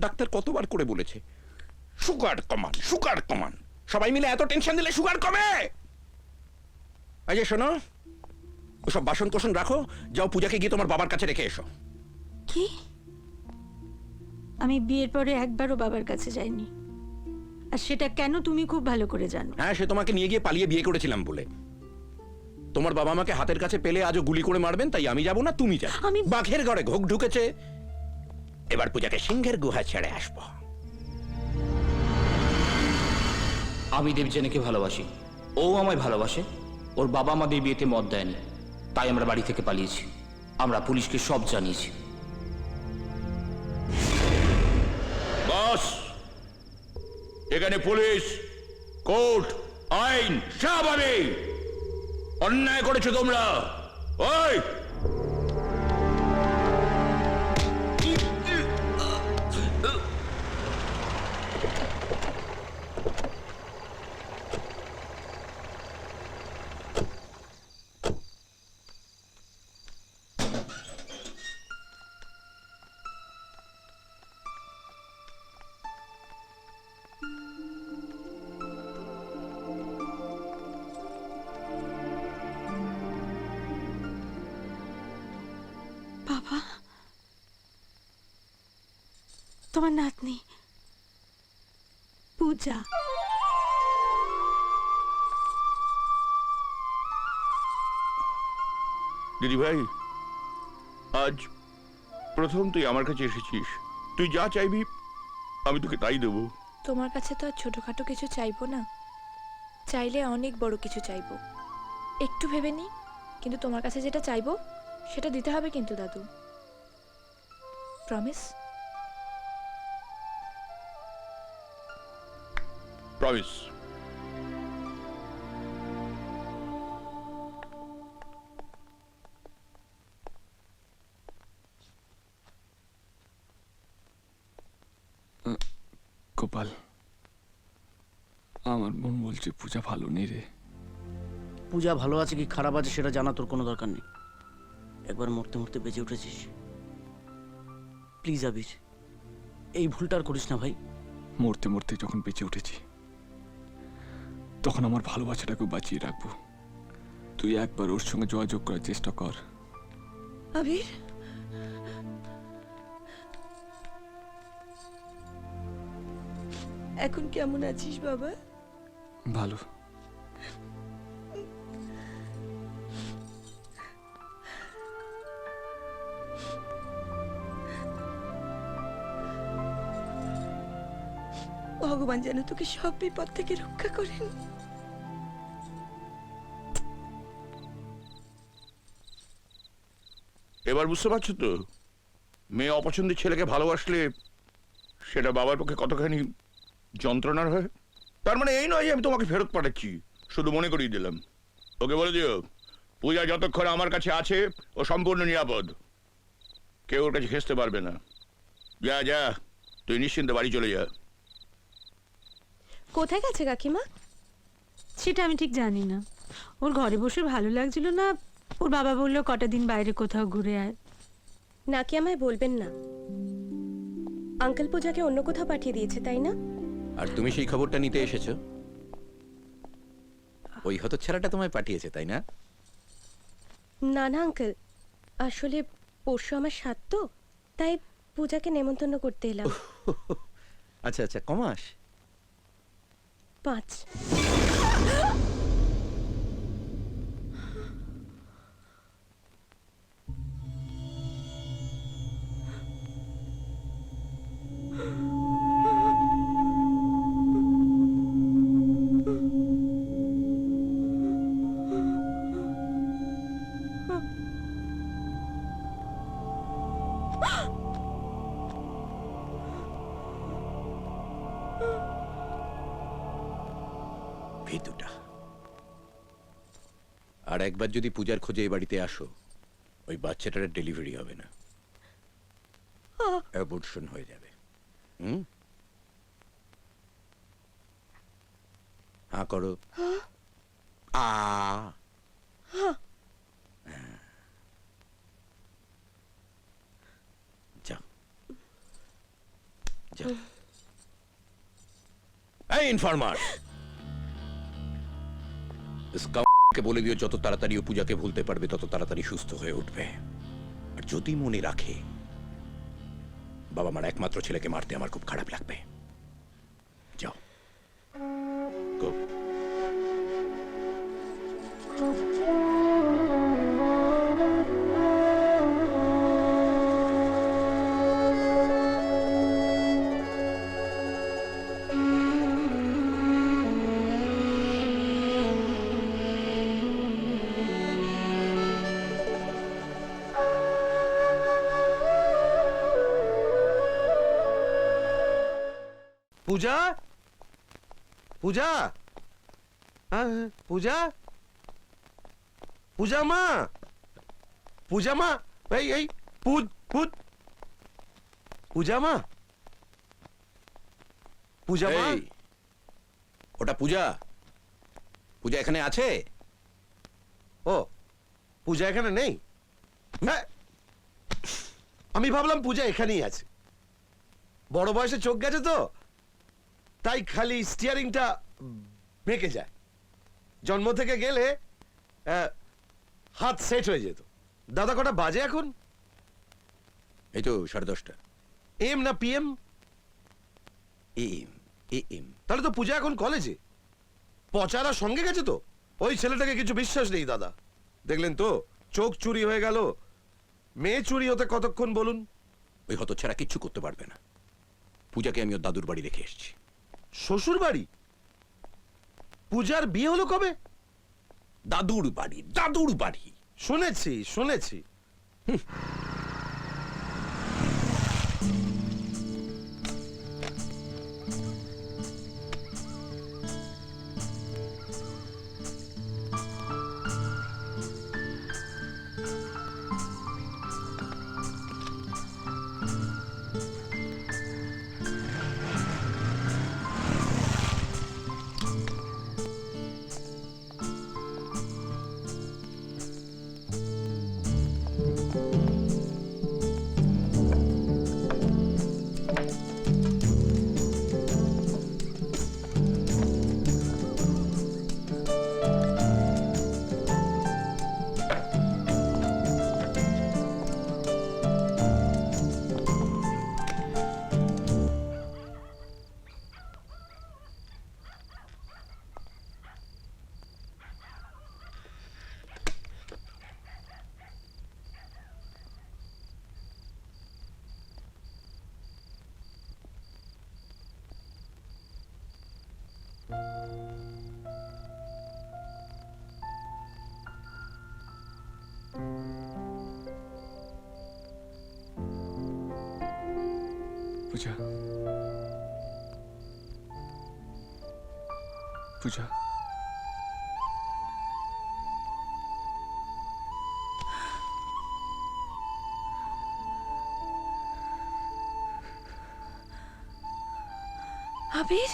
Doctor কতবার করে বলেছে? সুগার কমান সুগার কমান। সবাই মিলে এত টেনশন দিলে সুগার কমে! যে শোনো ওসব বাসন কোসন রাখো যাও পূজাকে গিয়ে তোমার বাবার কাছে রেখে এসো। কি? আমি বিয়ের পরে একবারও বাবার কাছে যাইনি। আর সেটা কেন তুমি খুব ভালো করে জানো? হ্যাঁ সে তোমাকে নিয়ে গিয়ে পালিয়ে বিয়ে করেছিলাম বলে। তোমার বাবা আমাকে হাতের কাছে পেলে আজও গুলি করে মারবেন তাই আমি যাব না তুমি যাও আমি- বাঘের ঘরে ঘোক ঢুকেছে এবার পূজাকে সিংহের গুহা ছেড়ে আসব। আমি দেবজেনেকে ভালোবাসি। ও আমায় ভালোবাসে। ওর বাবা আমাদের বিয়েতে মত দেয়নি। তাই আমরা বাড়ি থেকে পালিয়েছি। আমরা পুলিশকে সব জানিয়েছি। বস! এখানে পুলিশ কোর্ট আইন সব আমি অন্যায় করেছ তোমরা। ওই! তোমার নাতনি। পূজা। দিদি ভাই আজ প্রথম তুই আমার কাছে এসেছিস। তুই যা চাইবি আমি তোকে তাই দেবো। তোমার কাছে তো আর ছোটখাটো কিছু চাইব না। চাইলে অনেক বড় কিছু চাইব। একটু ভেবে নি কিন্তু তোমার কাছে যেটা চাইব সেটা দিতে হবে কিন্তু দাদু। প্রমিস প্রমিস গোপাল আমার মন বলছে পূজা ভালো নেই রে। পূজা ভালো আছে কি খারাপ আছে সেটা জানা তোর কোনো দরকার নেই। একবার মরতে মরতে বেঁচে উঠেছিস। প্লিজ আবির এই ভুলটা আর করিস না ভাই। মরতে মরতে যখন বেঁচে উঠেছি তখন আমার ভালোবাসাটাকে বাঁচিয়ে রাখব। তুই একবার ওর সঙ্গে যোগাযোগ করার চেষ্টা কর। আবির? এখন কেমন আছিস বাবা? ভালো। ভগবান যেন তোকে সব বিপদ থেকে রক্ষা করেন। এবার বুঝতে পারছ তো? মেয়ে অপছন্দের ছেলেকে ভালোবাসলে সেটা বাবার পক্ষে কতখানি যন্ত্রণার হয়? তার মানে এই নয় যে আমি তোমাকে ফেরত পাঠাচ্ছি, শুধু মনে করিয়ে দিলাম। ওকে বলে দিও, পূজা যতক্ষণ আমার কাছে আছে, ও সম্পূর্ণ নিরাপদ। কেউ ওর কাছে ঘেসতে পারবে না। যা যা, তুই নিশ্চিন্তে বাড়ি চলে যা। কোথায় গেছে কাকিমা? সেটা আমি ঠিক জানি না। ওর ঘরে বসে ভালো লাগছিল না ওর বাবা বলল কটা দিন বাইরে কোথাও ঘুরে আয়। নাকি আমায় বলবেন না? আঙ্কেল পূজাকে অন্য কোথাও পাঠিয়ে দিয়েছে তাই না? আর তুমি সেই খবরটা নিতে এসেছ? ওই হতচ্ছাড়াটা তোমায় পাঠিয়েছে তাই না? না না আঙ্কেল। আসলে পরশু আমার সাত তো তাই পূজাকে নেমন্তন্ন করতে এলাম। আচ্ছা আচ্ছা কমাস। পাঁচ। ভীতুটা আর একবার যদি পূজার খোঁজে এই বাড়িতে আসো, ওই বাচ্চাটার ডেলিভারি হবে না। অ্যাবর্শন হয়ে যাবে। হুম? হা করো। আ। যাও যা। এই, ইনফরমার। কে বলে দিও, যত তাড়াতাড়ি ও পূজাকে ভুলতে পারবে, তত তাড়াতাড়ি সুস্থ হয়ে উঠবে। আর যদি মনে রাখে বাবা মার একমাত্র ছেলেকে মারতে আমার খুব খারাপ লাগবে। যাও। Go. পূজা? পূজা? পূজা? পূজা মা? পূজা মা? এই এই পুজ পুজ পূজা মা? পূজা মা? ওটা পূজা। পূজা এখানে আছে? ও পূজা এখানে নেই? হ্যাঁ আমি ভাবলাম পূজা এখানেই আছে। বড় বয়সে চোখ গেছে তো? তাই খালি স্টিয়ারিংটা বেঁকে যায়। জন্ম থেকে গেলে হাত সেট হয়ে যেত। দাদা কটা বাজে এখন? এই তো সাড়ে দশটা। এম না পিএম এম এম তাহলে তো পূজা এখন কলেজে পচারা সঙ্গে গেছে তো? ওই ছেলেটাকে কিছু বিশ্বাস নেই দাদা। দেখলেন তো চোখ চুরি হয়ে গেল। মেয়ে চুরি হতে কতক্ষণ বলুন? ওই হত ছাড়া কিচ্ছু করতে পারবে না। পূজাকে আমি ওর দাদুর বাড়ি রেখে এসেছি। শ্বশুর বাড়ি পূজার বিয়ে হলো কবে? দাদুর বাড়ি দাদুর বাড়ি। শুনেছি শুনেছি। পূজা পূজা আবির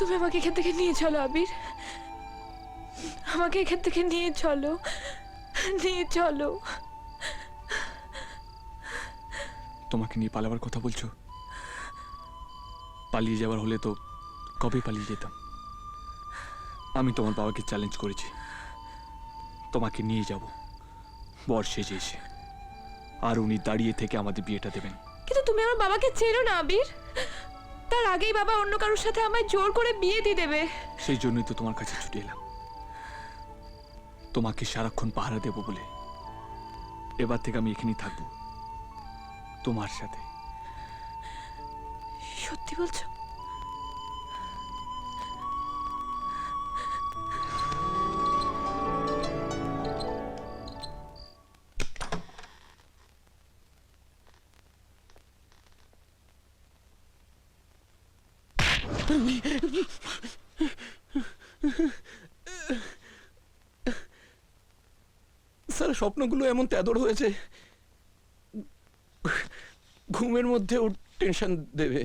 তুমি আমাকে এখান থেকে নিয়ে চলো আবির। আমাকে এখান থেকে নিয়ে চলো নিয়ে চলো। তোমাকে নিয়ে পালাবার কথা বলছো? পালিয়ে যাওয়ার হলে তো কবে পালিয়ে যেতাম? আমি তোমার বাবাকে চ্যালেঞ্জ করেছি। তোমাকে নিয়ে যাব। বর সেজে এসে। আর উনি দাঁড়িয়ে থেকে আমাদের বিয়েটা দেবেন। কিন্তু তুমি আমার বাবাকে চেনো না আবির। তার আগেই বাবা অন্য কারোর সাথে আমায় জোর করে বিয়ে দিয়ে দেবে। সেই জন্যই তো তোমার কাছে ছুটে এলাম। তোমাকে সারাক্ষণ পাহারা দেব বলে এবার থেকে আমি এখানেই থাকব। তোমার সাথে। সত্যি বলছো? স্যার, স্বপ্নগুলো এমন তেদর হয়েছে। ঘুমের মধ্যেও টেনশন দেবে।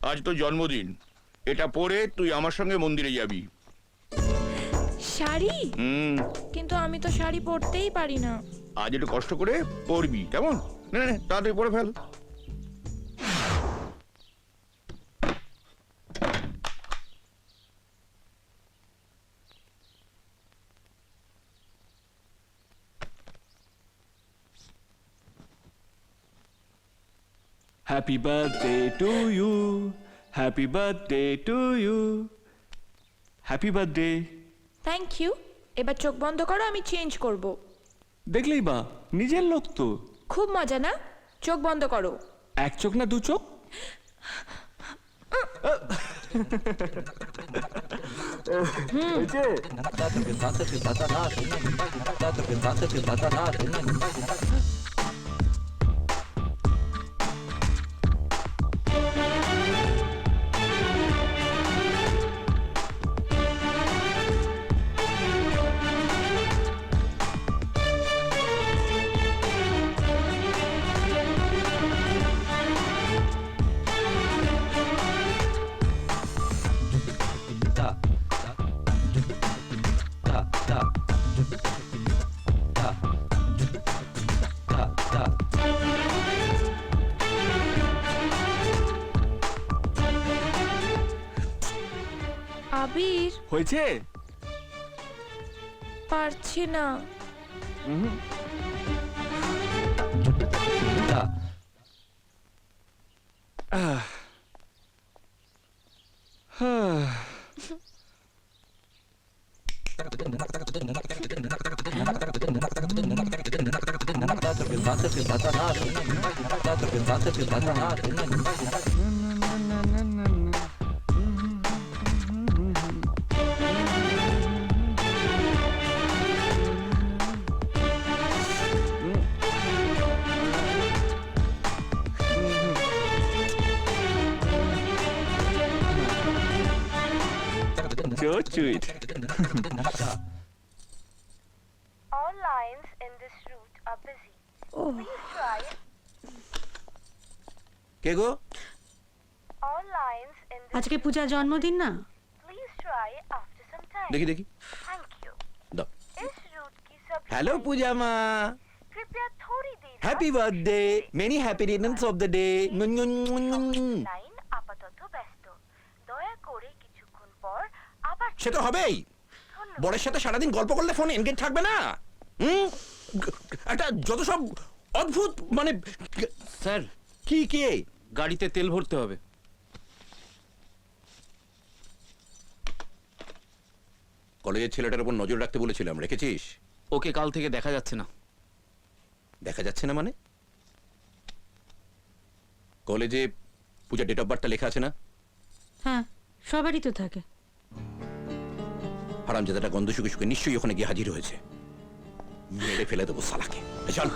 আজ তো জন্মদিন। এটা পরে তুই আমার সঙ্গে মন্দিরে যাবি। শাড়ি? হুম। কিন্তু আমি তো শাড়ি পরতেই পারি না। আজ একটু কষ্ট করে পড়বি কেমন? না না তাড়াতাড়ি পড়ে fail. Happy birthday to you happy birthday to you happy birthday thank you এবার চোখ বন্ধ করো আমি চেঞ্জ করব। দেখলেই বা নিজের লোক তো। খুব মজা না? চোখ বন্ধ করো। এক চোখ না দু চোখ? আবির। হয়েছে? পারছি না। Oh. কে গো? আজকে পূজার জন্মদিন না? দেখি দেখি। হ্যালো পূজা মা। Happy birthday many happy returns of the day সে তো হবেই। বড়ের সাথে সারাদিন গল্প করলে ফোন এনগেজ থাকবে না। হুম? একটা যত সব অদ্ভুত মানে স্যার কি কে? গাড়িতে তেল ভরতে হবে। কলেজের ছেলেটার উপর নজর রাখতে বলেছিলাম রেখেছিস? ওকে কাল থেকে দেখা যাচ্ছে না। দেখা যাচ্ছে না মানে? কলেজে পূজা ডেট অফ বার্থটা লেখা আছে না? হ্যাঁ সবারই তো থাকে। হারামজাদাটা গন্ধ শুকে শুকে নিশ্চয়ই ওখানে গিয়ে হাজির হয়েছে। মেরে ফেলে দেবো সালাকে। চল।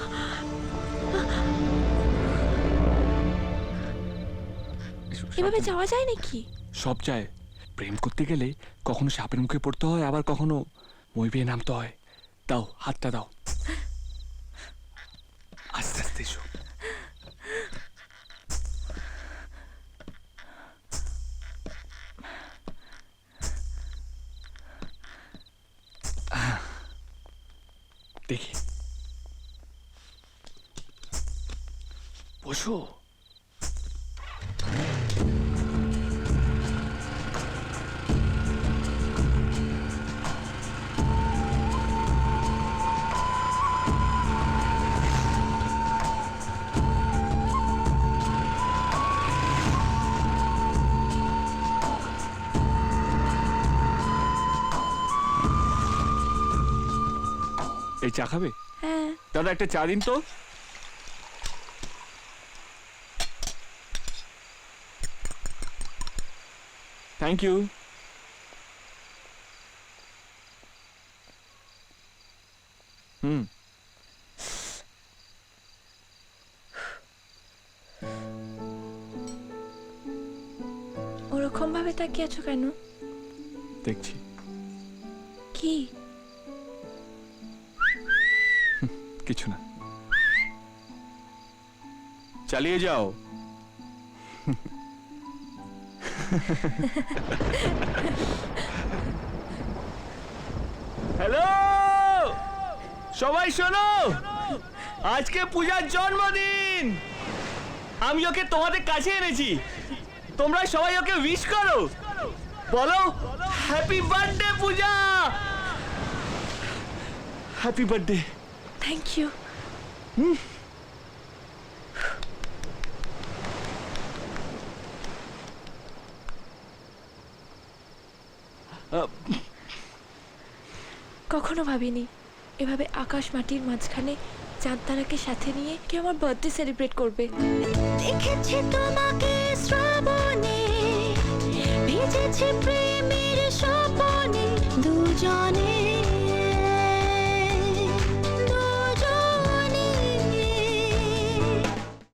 এভাবে যাওয়া যায় নাকি? সব যায়। প্রেম করতে গেলে কখনো সাপের মুখে পড়তে হয় আবার কখনো মই বেয়ে নামতে হয়। দাও হাতটা দাও। বসো। এই চা খাবে? হ্যাঁ। দাদা একটা চা দিন তো। থ্যাংক ইউ হুম এরকম ভাবে তাকিয়ে আছো কেন? দেখছি। কি? কিছু না। চালিয়ে যাও। হ্যালো সবাই শোনো। আজকে পূজার জন্মদিন। আমি ওকে তোমাদের কাছে এনেছি। তোমরা সবাই ওকে উইশ করো। বলো happy birthday Puja! Happy birthday thank you কখনো ভাবিনি। এভাবে আকাশ মাটির মাঝখানে চাঁদ তারাকে সাথে নিয়ে কেউ আমার বার্থডে সেলিব্রেট করবে। দেখেছি তোমাকে শ্রাবণে, ভিজেছি দুজনে